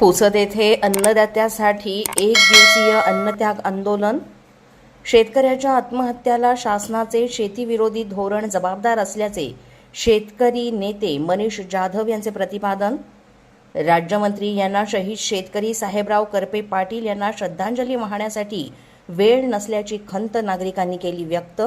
पुसद येथे अन्नदात्यासाठी एक दिवसीय अन्नत्याग आंदोलन. शेतकऱ्याच्या आत्महत्याला शासनाचे शेतीविरोधी धोरण जबाबदार असल्याचे शेतकरी नेते मनीष जाधव यांचे प्रतिपादन. राज्यमंत्री यांना शहीद शेतकरी साहेबराव करपे पाटील यांना श्रद्धांजली वाहण्यासाठी वेळ नसल्याची खंत नागरिकांनी केली व्यक्त.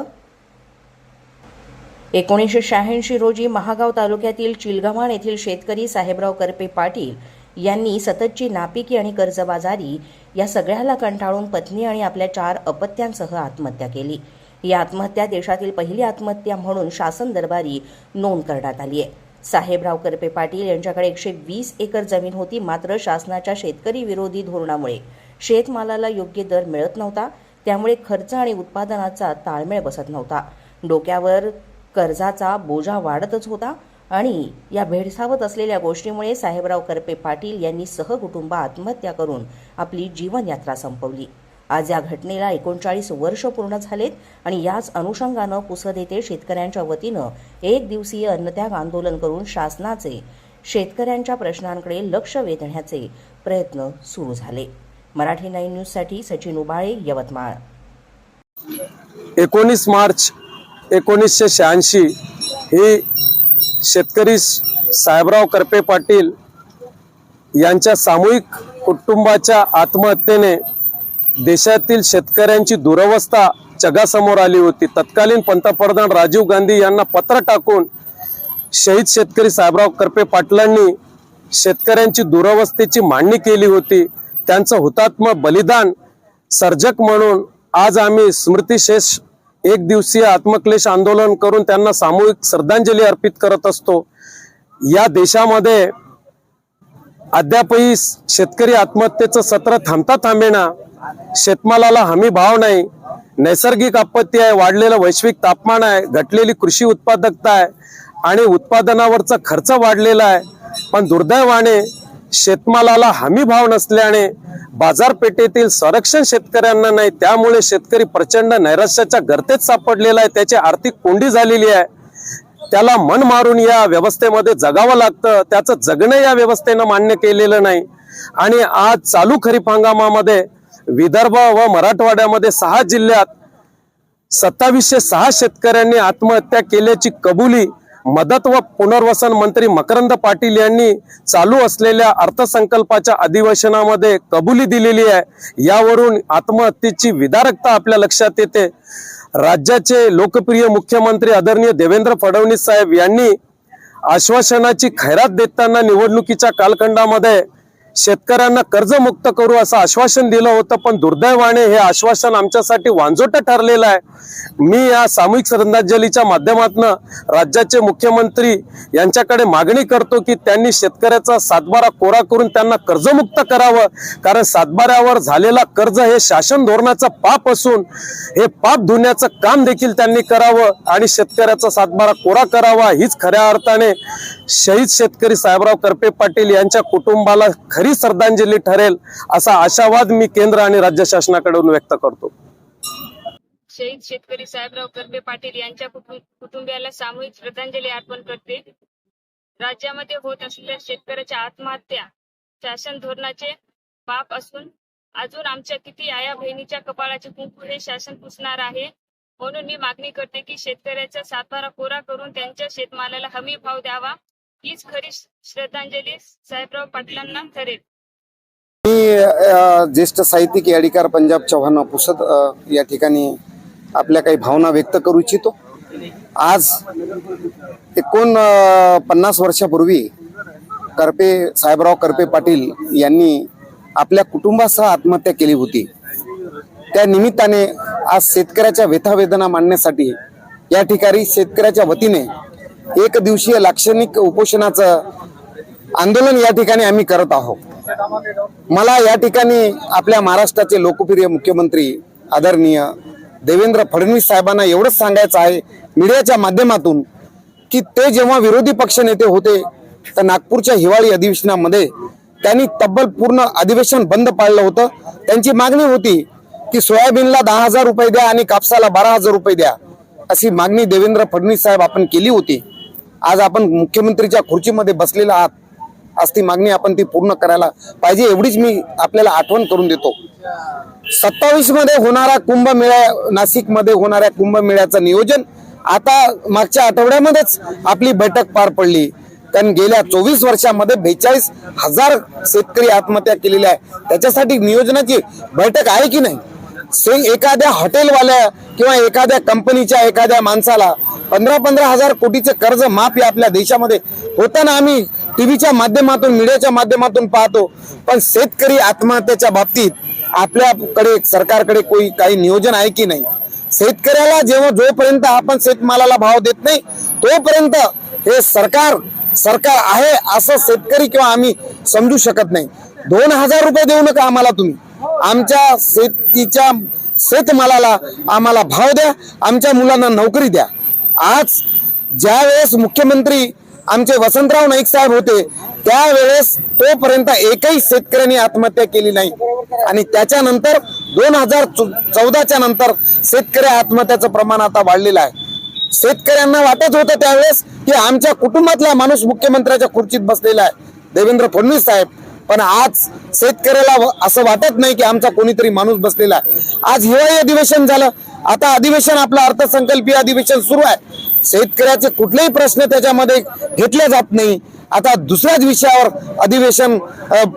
एकोणीसशे शहाऐंशी रोजी महागाव तालुक्यातील चिलगव्हाण येथील शेतकरी साहेबराव करपे पाटील यांनी सततची नापिकी आणि कर्जबाजारी या सगळ्याला कंटाळून पत्नी आणि आपल्या चार अपत्यांसह आत्महत्या केली. ही आत्महत्या देशातील पहिली आत्महत्या म्हणून शासन दरबारी नोंद करण्यात आली आहे. साहेबराव करपे पाटील यांच्याकडे एकशे वीस एकर जमीन होती मात्र शासनाच्या शेतकरी विरोधी धोरणामुळे शेतमालाला योग्य दर मिळत नव्हता. त्यामुळे खर्च आणि उत्पादनाचा ताळमेळ बसत नव्हता. डोक्यावर कर्जाचा बोजा वाढतच होता. आणि या भेडसावत असलेल्या गोष्टीमुळे साहेबराव करपे पाटील यांनी सहकुटुंब आत्महत्या करून आपली जीवनयात्रा संपवली. आज या घटनेला एकोणचाळीस वर्ष पूर्ण झालेत आणि याच अनुषंगानं पुसद येथे शेतकऱ्यांच्या वतीनं एक दिवसीय अन्नत्याग आंदोलन करून शासनाचे शेतकऱ्यांच्या प्रश्नांकडे लक्ष वेधण्याचे प्रयत्न सुरू झाले. मराठी नाईन न्यूजसाठी सचिन उबाळे यवतमाळ. एकोणीस मार्च एकोणीसशे शहाऐंशी ही शेतकरी साहेबराव करपे पाटील यांच्या सामूहिक कुटुंबाच्या आत्महत्येने देशातील शेतकऱ्यांची दुरवस्था जगासमोर आली होती. तत्कालीन पंतप्रधान राजीव गांधी यांना पत्र टाकून शहीद शेतकरी साहेबराव करपे पाटलांनी शेतकऱ्यांची दुरवस्थेची मांडणी केली होती. त्यांचं हुतात्म बलिदान सर्जक म्हणून आज आम्ही स्मृतिशेष एक दिवसीय आत्मक्लेश आंदोलन करून त्यांना सामूहिक श्रद्धांजली अर्पित करत असतो. या देशामध्ये अद्यापही शेतकरी आत्महत्येचं सत्र थांबता थांबेना. शेतमालाला हमी भाव नाही. नैसर्गिक आपत्ती आहे वाढलेलं वैश्विक तापमान आहे घटलेली कृषी उत्पादकता आहे आणि उत्पादनावरचा खर्च वाढलेला आहे. पण दुर्दैवाने शेतमालाला हमी भाव नसल्याने बाजारपेठेतील संरक्षण शेतकऱ्यांना नाही त्यामुळे शेतकरी प्रचंड नैराश्याच्या गर्तेत सापडलेला आहे त्याची आर्थिक कोंडी झालेली आहे. त्याला मन मारून या व्यवस्थेमध्ये जगावं लागतं त्याचं जगणं या व्यवस्थेनं मान्य केलेलं नाही. आणि आज चालू खरीप हंगामामध्ये विदर्भ व मराठवाड्यामध्ये सहा जिल्ह्यात सत्तावीसशे सहा शेतकऱ्यांनी आत्महत्या केल्याची कबुली मदत व पुनर्वसन मंत्री मकरंद पाटील यांनी चालू असलेल्या अर्थसंकल्पाच्या अधिवेशनामध्ये कबुली दिलेली आहे. यावरून आत्महत्येची विदारकता आपल्या लक्षात येते. राज्याचे लोकप्रिय मुख्यमंत्री आदरणीय देवेंद्र फडणवीस साहेब यांनी आश्वासनाची खैरात देताना निवडणुकीच्या कालखंडामध्ये शेतकऱ्यांना कर्जमुक्त करू असं आश्वासन दिलं होतं पण दुर्दैवाने हे आश्वासन आमच्यासाठी वांजोटं ठरलेलं आहे. मी या सामूहिक श्रद्धांजलीच्या माध्यमातून राज्याचे मुख्यमंत्री यांच्याकडे मागणी करतो की त्यांनी शेतकऱ्याचा सातबारा कोरा करून त्यांना कर्जमुक्त करावं कारण सातबाऱ्यावर झालेला कर्ज हे शासन धोरणाचं पाप असून हे पाप धुण्याचं काम देखील त्यांनी करावं आणि शेतकऱ्याचा सातबारा कोरा करावा हीच खऱ्या अर्थाने शहीद शेतकरी साहेबराव करपे पाटील यांच्या कुटुंबाला खरी श्रद्धांजली ठरेल असा आशावाद मी केंद्र आणि राज्य शासनाकडून व्यक्त करतो. शहीद शेतकरी साहेबराव करपे पाटील यांच्या कुटुंबियाला सामूहिक श्रद्धांजली अर्पण करते. राज्यामध्ये होत असलेल्या शेतकऱ्याच्या आत्महत्या शासन धोरणाचे पाप असून अजून आमच्या किती आया बहिणीच्या कपाळाचे कुंकू हे शासन पुसणार आहे म्हणून मी मागणी करते की शेतकऱ्याचा सातबारा कोरा करून त्यांच्या शेतमालाला हमी भाव द्यावा. हीच खरी श्रद्धांजली साहेबराव पाटलांना ठरेल मी ज्येष्ठ साहित्यिक याडिकार पंजाब चव्हाण पुसत या ठिकाणी आपल्या काही भावना व्यक्त करू इच्छितो. आज एकोण पन्नास वर्षापूर्वी करपे साहेबराव करपे पाटील यांनी आपल्या कुटुंबासह आत्महत्या केली होती. त्या निमित्ताने आज शेतकऱ्याच्या व्यथावेदना मांडण्यासाठी या ठिकाणी शेतकऱ्याच्या वतीने एक दिवसीय लाक्षणिक उपोषणाचं आंदोलन या ठिकाणी आम्ही करत आहोत. मला या ठिकाणी आपल्या महाराष्ट्राचे लोकप्रिय मुख्यमंत्री आदरणीय देवेंद्र फडणवीस साहेबांना एवढंच सांगायचं आहे मीडियाच्या माध्यमातून की ते जेव्हा विरोधी पक्षनेते होते तर नागपूरच्या हिवाळी अधिवेशनामध्ये त्यांनी तब्बल पूर्ण अधिवेशन बंद पाडलं होतं. त्यांची मागणी होती की सोयाबीनला दहा हजार रुपये द्या आणि कापसाला बारा हजार रुपये द्या अशी मागणी देवेंद्र फडणवीस साहेब आपण केली होती. आज आपण मुख्यमंत्रीच्या खुर्चीमध्ये बसलेला आहात आज ती मागणी आपण ती पूर्ण करायला पाहिजे एवढीच मी आपल्याला आठवण करून देतो. सत्तावीसमध्ये होणारा कुंभमेळा नाशिकमध्ये होणाऱ्या कुंभमेळ्याचं नियोजन आता मागच्या आठवड्यामध्येच आपली बैठक पार पडली. कारण गेल्या चोवीस वर्षामध्ये बेचाळीस हजार शेतकरी आत्महत्या केलेल्या आहे. त्याच्यासाठी नियोजनाची बैठक आहे की नाही? सेम एखाद्या हॉटेलवाल्या किंवा एखाद्या कंपनीच्या एखाद्या माणसाला पंधरा पंधरा हजार कोटीचे कर्ज माफी आपल्या देशामध्ये होताना आम्ही टीव्हीच्या माध्यमातून मीडियाच्या माध्यमातून पाहतो. पण शेतकरी आत्महत्याच्या बाबतीत आपल्याकडे सरकारकडे कोई काही नियोजन आहे की नाही? शेतकऱ्याला जेव्हा जोपर्यंत आपण शेतमालाला भाव देत नाही तोपर्यंत हे सरकार सरकार आहे असं शेतकरी किंवा आम्ही समजू शकत नाही. दोन हजार रुपये देऊ नका आम्हाला तुम्ही. आमच्या शेतीच्या शेतमालाला आम्हाला भाव द्या आमच्या मुलांना नोकरी द्या. आज ज्या वेळेस मुख्यमंत्री आमचे वसंतराव नाईक साहेब होते त्यावेळेस तोपर्यंत एकही शेतकऱ्यांनी आत्महत्या केली नाही. आणि त्याच्यानंतर दोन हजार चौदाच्या नंतर शेतकरी आत्महत्याचं प्रमाण आता वाढलेलं आहे. शेतकऱ्यांना वाटत होतं त्यावेळेस की आमच्या कुटुंबातला माणूस मुख्यमंत्र्याच्या खुर्चीत बसलेला आहे. देवेंद्र फडणवीस साहेब पण आज शेतकऱ्याला असं वाटत नाही की आमचा कोणीतरी माणूस बसलेला आहे. आज हिवाळी अधिवेशन झालं. आता अधिवेशन आपलं अर्थसंकल्पीय अधिवेशन सुरू आहे. शेतकऱ्याचे कुठलेही प्रश्न त्याच्यामध्ये घेतले जात नाही. आता दुसऱ्याच विषयावर अधिवेशन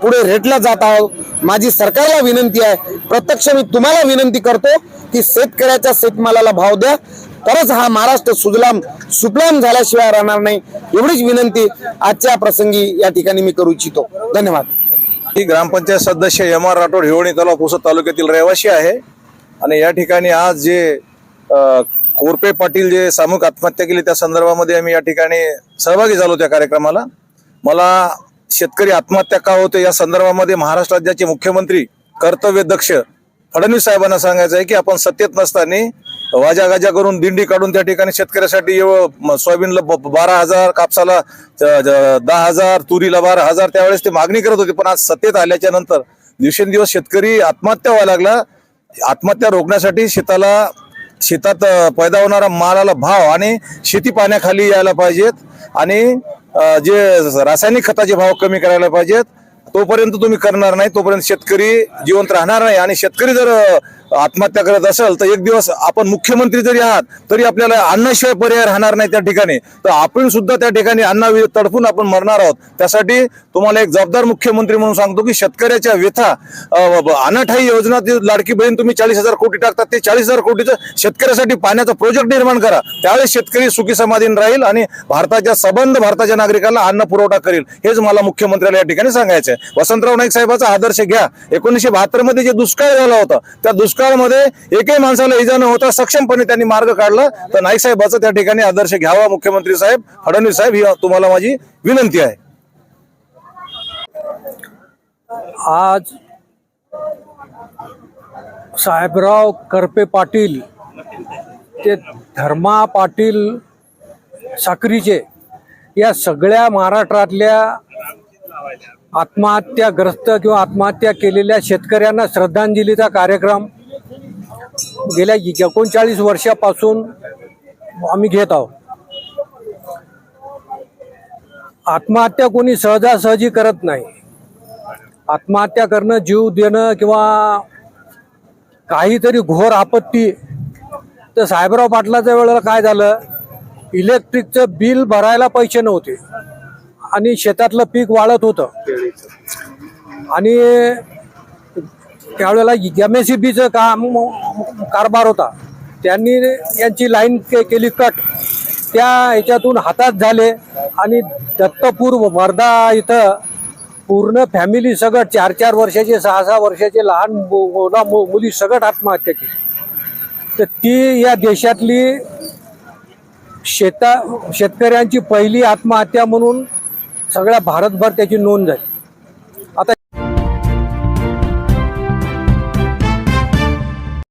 पुढे रेटलं जात आहोत माझी सरकारला विनंती आहे. प्रत्यक्ष मी तुम्हाला विनंती करतो की शेतकऱ्याच्या शेतमालाला भाव द्या. तरच हा महाराष्ट्र सुजलाम सुफलाम झाल्याशिवाय राहणार नाही. एवढीच विनंती आजच्या प्रसंगी या ठिकाणी मी करू इच्छितो. धन्यवाद. ही ग्रामपंचायत सदस्य एम आर राठोड हिवणी तलाव पुसद तालुक्यातील रहिवासी आहे. आणि या ठिकाणी आज जे कोरपे पाटील जे सामूहिक आत्महत्या केली त्या संदर्भामध्ये आम्ही या ठिकाणी सहभागी झालो त्या कार्यक्रमाला. मला शेतकरी आत्महत्या का होते या संदर्भामध्ये महाराष्ट्र राज्याचे मुख्यमंत्री कर्तव्य दक्ष फडणवीस साहेबांना सांगायचं आहे की आपण सत्तेत नसताना वाजा गाजा करून दिंडी काढून त्या ठिकाणी शेतकऱ्यासाठी सोयाबीनला ब- बारा हजार कापसाला दहा हजार तुरीला बारा हजार त्यावेळेस ते मागणी करत होते. पण आज सत्तेत आल्याच्यानंतर दिवसेंदिवस शेतकरी आत्महत्या व्हायला लागला. आत्महत्या रोखण्यासाठी शेताला शेतात पैदा होणारा मालाला भाव आणि शेती पाण्याखाली यायला पाहिजेत आणि जे रासायनिक खताचे भाव कमी करायला पाहिजेत. तोपर्यंत तुम्ही करणार नाही. तोपर्यंत शेतकरी जिवंत राहणार नाही. आणि शेतकरी जर आत्महत्या करत असेल तर एक दिवस आपण मुख्यमंत्री जरी आहात तरी आपल्याला अन्नाशिवाय पर्याय राहणार नाही त्या ठिकाणी. तर आपण सुद्धा त्या ठिकाणी अन्ना तडफून आपण मरणार आहोत. त्यासाठी तुम्हाला एक जबाबदार मुख्यमंत्री म्हणून सांगतो की शेतकऱ्याच्या व्यथा अनाठाई योजना लाडकी बहीण तुम्ही चाळीस हजार कोटी टाकतात ते चाळीस हजार कोटीचं शेतकऱ्यासाठी पाण्याचा प्रोजेक्ट निर्माण करा. त्यावेळेस शेतकरी सुखी समाधीन राहील आणि भारताच्या सबंध भारताच्या नागरिकांना अन्न पुरवठा करेल. हेच मला मुख्यमंत्र्याला या ठिकाणी सांगायचं आहे वसंतराव नाईक साहेबाचा आदर्श घ्या. एकोणीसशे बहात्तरमध्ये जे दुष्काळ झाला होता त्या दुष्काळामध्ये एकही माणसाला इजा न होता सक्षमपणे त्यांनी मार्ग काढला. तर नाईक साहेबाचा त्या ठिकाणी आदर्श घ्यावा मुख्यमंत्री साहेब फडणवीस साहेब ही तुम्हाला माझी विनंती आहे. आज साहेबराव करपे पाटील ते धर्मा पाटील साक्रीचे या सगळ्या महाराष्ट्रातल्या आत्महत्याग्रस्त किंवा आत्महत्या केलेल्या शेतकऱ्यांना श्रद्धांजलीचा कार्यक्रम गेल्या एकोणचाळीस वर्षापासून आम्ही घेत आहोत. आत्महत्या कोणी सहजासहजी करत नाही. आत्महत्या करणं जीव देणं किंवा काहीतरी घोर आपत्ती. तर साहेबराव पाटलाच्या वेळेला काय झालं? इलेक्ट्रिकचं बिल भरायला पैसे नव्हते. आणि शेतातलं पीक वाढत होतं. आणि त्यावेळेला एम एस सी बीचं काम कारभार होता. त्यांनी यांची लाईन के केली कट. त्या ह्याच्यातून हातात झाले आणि दत्तपूर वर्धा इथं पूर्ण फॅमिली सगळं चार चार वर्षाचे सहा सहा वर्षाचे लहान मु- मुला मु- मुली सगळं आत्महत्या केली. तर ती या देशातली शेता शेतकऱ्यांची पहिली आत्महत्या म्हणून सगळ्या भारतभर त्याची नोंद झाली.